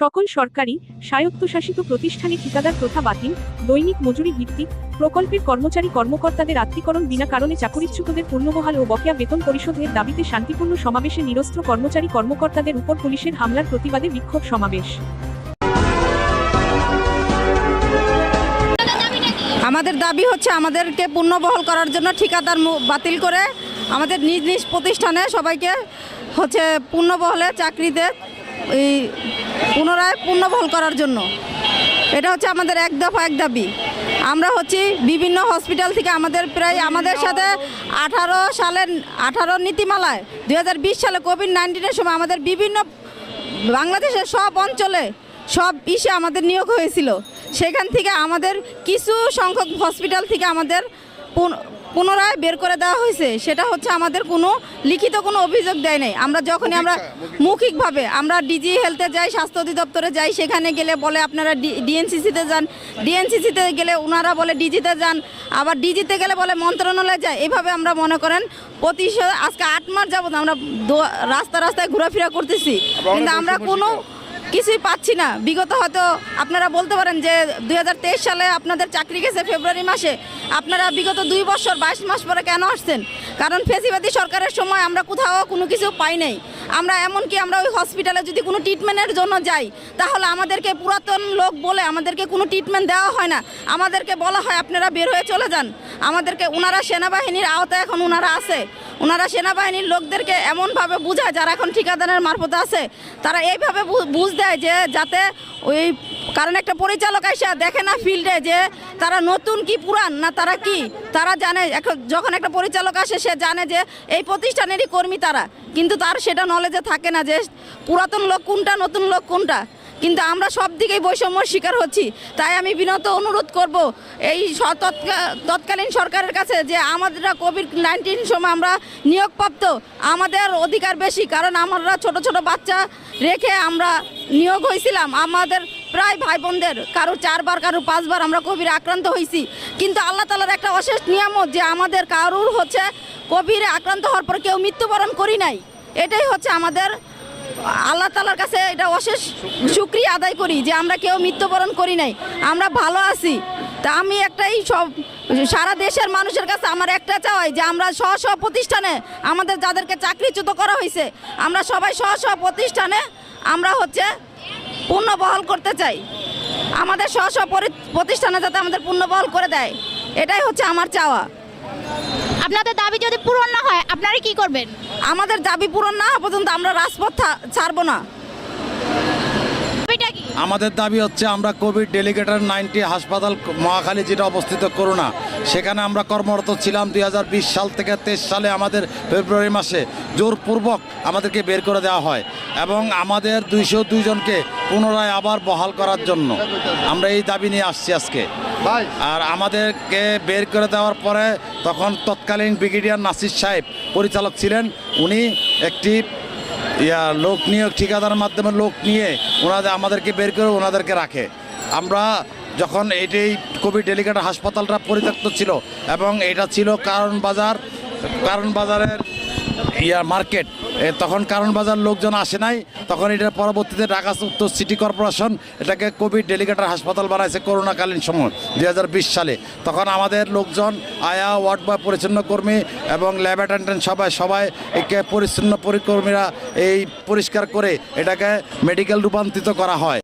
সকল সরকারি, স্বায়ত্তশাসিত প্রতিষ্ঠানে ঠিকাদার প্রথা বাতিল, দৈনিক মজুরি ভিত্তিক, প্রকল্পের কর্মচারী কর্মকর্তাদের আত্মীকরণ বিনা কারণে চাকরিচ্যুতদের পূর্ণবহাল ও বকেয়া বেতন পরিশোধের দাবিতে শান্তিপূর্ণ সমাবেশে নিরস্ত্র কর্মচারী কর্মকর্তাদের উপর পুলিশের হামলার প্রতিবাদে বিক্ষোভ সমাবেশ। আমাদের দাবি হচ্ছে আমাদেরকে পুনর্বহাল করার জন্য ঠিকাদার বাতিল করে আমাদের নিজ নিজ প্রতিষ্ঠানে সবাইকে হচ্ছে পুনর্বহলে চাকরিতে এই পুনরায় পুনর্বহাল করার জন্য। এটা হচ্ছে আমাদের এক দফা এক দাবি। আমরা হচ্ছি বিভিন্ন হসপিটাল থেকে আমাদের প্রায় আমাদের সাথে আঠারো সালের, আঠারো নীতিমালায় দু হাজার বিশ সালে কোভিড নাইন্টিনের সময় আমাদের বিভিন্ন বাংলাদেশের সব অঞ্চলে সব ইসে আমাদের নিয়োগ হয়েছিল। সেখান থেকে আমাদের কিছু সংখ্যক হসপিটাল থেকে আমাদের পুনরায় বের করে দেওয়া হয়েছে সেটা হচ্ছে আমাদের কোনো লিখিত কোনো অভিযোগ দেয় নাই। আমরা যখনই আমরা মৌখিকভাবে আমরা ডিজি হেলথে যাই স্বাস্থ্য অধিদপ্তরে যাই সেখানে গেলে বলে আপনারা ডিএনসিসিতে যান ডিএনসিসিতে গেলে ওনারা বলে ডিজিতে যান আবার ডিজিতে গেলে বলে মন্ত্রণালয়ে যায়। এভাবে আমরা মনে করেন প্রতি স- আজকে আট মাস যাবত আমরা রাস্তা রাস্তায় ঘোরাফেরা করতেছি। কিন্তু আমরা কোনো কিছুই পাচ্ছি না। বিগত হয়তো আপনারা বলতে পারেন যে দু হাজার তেইশ সালে আপনাদের চাকরি গেছে ফেব্রুয়ারি মাসে। আপনারা বিগত দুই বছর, বাইশ মাস পরে কেন আসছেন? কারণ ফেসিবাদী সরকারের সময় আমরা কোথাও কোনো কিছু পাই নাই। আমরা এমনকি আমরা ওই হসপিটালে যদি কোনো ট্রিটমেন্টের জন্য যাই, তাহলে আমাদেরকে পুরাতন লোক বলে আমাদেরকে কোনো ট্রিটমেন্ট দেওয়া হয় না। আমাদেরকে বলা হয়, আপনারা বের হয়ে চলে যান। আমাদেরকে ওনারা সেনাবাহিনীর আওতায় এখন ওনারা আছে। ওনারা সেনাবাহিনীর লোকদেরকে এমনভাবে বুঝায়, যারা এখন ঠিকাদারের মারফত আছে, তারা এইভাবে বুঝ দেয় যে যাতে ওই কারণ একটা পরিচালক আইসা দেখে না ফিল্ডে যে তারা নতুন কি পুরান না তারা কি? তারা জানে, এখন যখন একটা পরিচালক আসে, সে জানে যে এই প্রতিষ্ঠানেরই কর্মী তারা। কিন্তু তার সেটা নলেজে থাকে না যে পুরাতন লোক কোনটা, নতুন লোক কোনটা। কিন্তু আমরা সব দিকেই বৈষম্যর শিকার হচ্ছি। তাই আমি বিনত অনুরোধ করব এই তৎকালীন সরকারের কাছে যে আমাদের কোভিড নাইন্টিন সময় আমরা নিয়োগপ্রাপ্ত, আমাদের অধিকার বেশি। কারণ আমরা ছোট ছোট বাচ্চা রেখে আমরা নিয়োগ হয়েছিলাম। আমাদের প্রায় ভাই বোনদের কারও চারবার কারও পাঁচবার আমরা কোভিড আক্রান্ত হয়েছি কিন্তু আল্লাহ তালার একটা অশেষ নিয়ামত যে আমাদের কারুর হচ্ছে কোভিডে আক্রান্ত হওয়ার পর কেউ মৃত্যুবরণ করি নাই। এটাই হচ্ছে আমাদের আল্লাহ তালার কাছে এটা অশেষ শুক্রিয়া আদায় করি যে আমরা কেউ মৃত্যুবরণ করি নাই। আমরা ভালো আছি। তা আমি একটাই সব সারা দেশের মানুষের কাছে আমার একটা চাওয়াই যে আমরা স্ব স্ব প্রতিষ্ঠানে আমাদের যাদেরকে চাকরিচ্যুত করা হয়েছে আমরা সবাই স্ব স্ব প্রতিষ্ঠানে আমরা হচ্ছে পূর্ণবহাল করতে চাই। আমাদের স্ব স্ব পরি- প্রতিষ্ঠানে যাতে আমাদের পূর্ণবহাল করে দেয়। এটাই হচ্ছে আমার চাওয়া। আপনাদের দাবি যদি পূরণ না হয় আপনারা কি করবেন? আমাদের দাবি পূরণ না হওয়া পর্যন্ত আমরা রাজপথ ছাড়বো না। আমাদের দাবি হচ্ছে আমরা কোভিড ডেলিগেটর নাইনটি হাসপাতাল মহাখালী যেটা অবস্থিত করোনা সেখানে আমরা কর্মরত ছিলাম দুই হাজার বিশ সাল থেকে তেইশ সালে আমাদের ফেব্রুয়ারি মাসে। জোরপূর্বক আমাদেরকে বের করে দেওয়া হয় এবং আমাদের দুইশো দুইজনকে পুনরায় আবার বহাল করার জন্য আমরা এই দাবি নিয়ে আসছি আজকে। আর আমাদেরকে বের করে দেওয়ার পরে তখন তৎকালীন ব্রিগেডিয়ার নাসির সাহেব পরিচালক ছিলেন। উনি একটি ইয়া লোক নিয়োগ ঠিকাদার মাধ্যমে লোক নিয়ে ওনাদের আমাদেরকে বের করে ওনাদেরকে রাখে। আমরা যখন এটাই কোভিড ডেলিগেট হাসপাতালটা পরিত্যক্ত ছিল এবং এটা ছিল কারণ বাজার, কারণ বাজারের ইয়া মার্কেট তখন কারণ বাজার লোকজন আসে নাই, তখন এটা পরবর্তীতে ঢাকা উত্তর সিটি কর্পোরেশন এটাকে কোভিড ডেলিগেটার হাসপাতাল বানাইছে করোনাকালীন সময় দু হাজার বিশ সালে। তখন আমাদের লোকজন আয়া ওয়ার্ড বয় পরিচ্ছন্ন কর্মী এবং ল্যাব অ্যাটেন্ডেন্ট সবাই সবাই একে পরিচ্ছন্ন পরিকর্মীরা এই পরিষ্কার করে এটাকে মেডিকেল রূপান্তরিত করা হয়।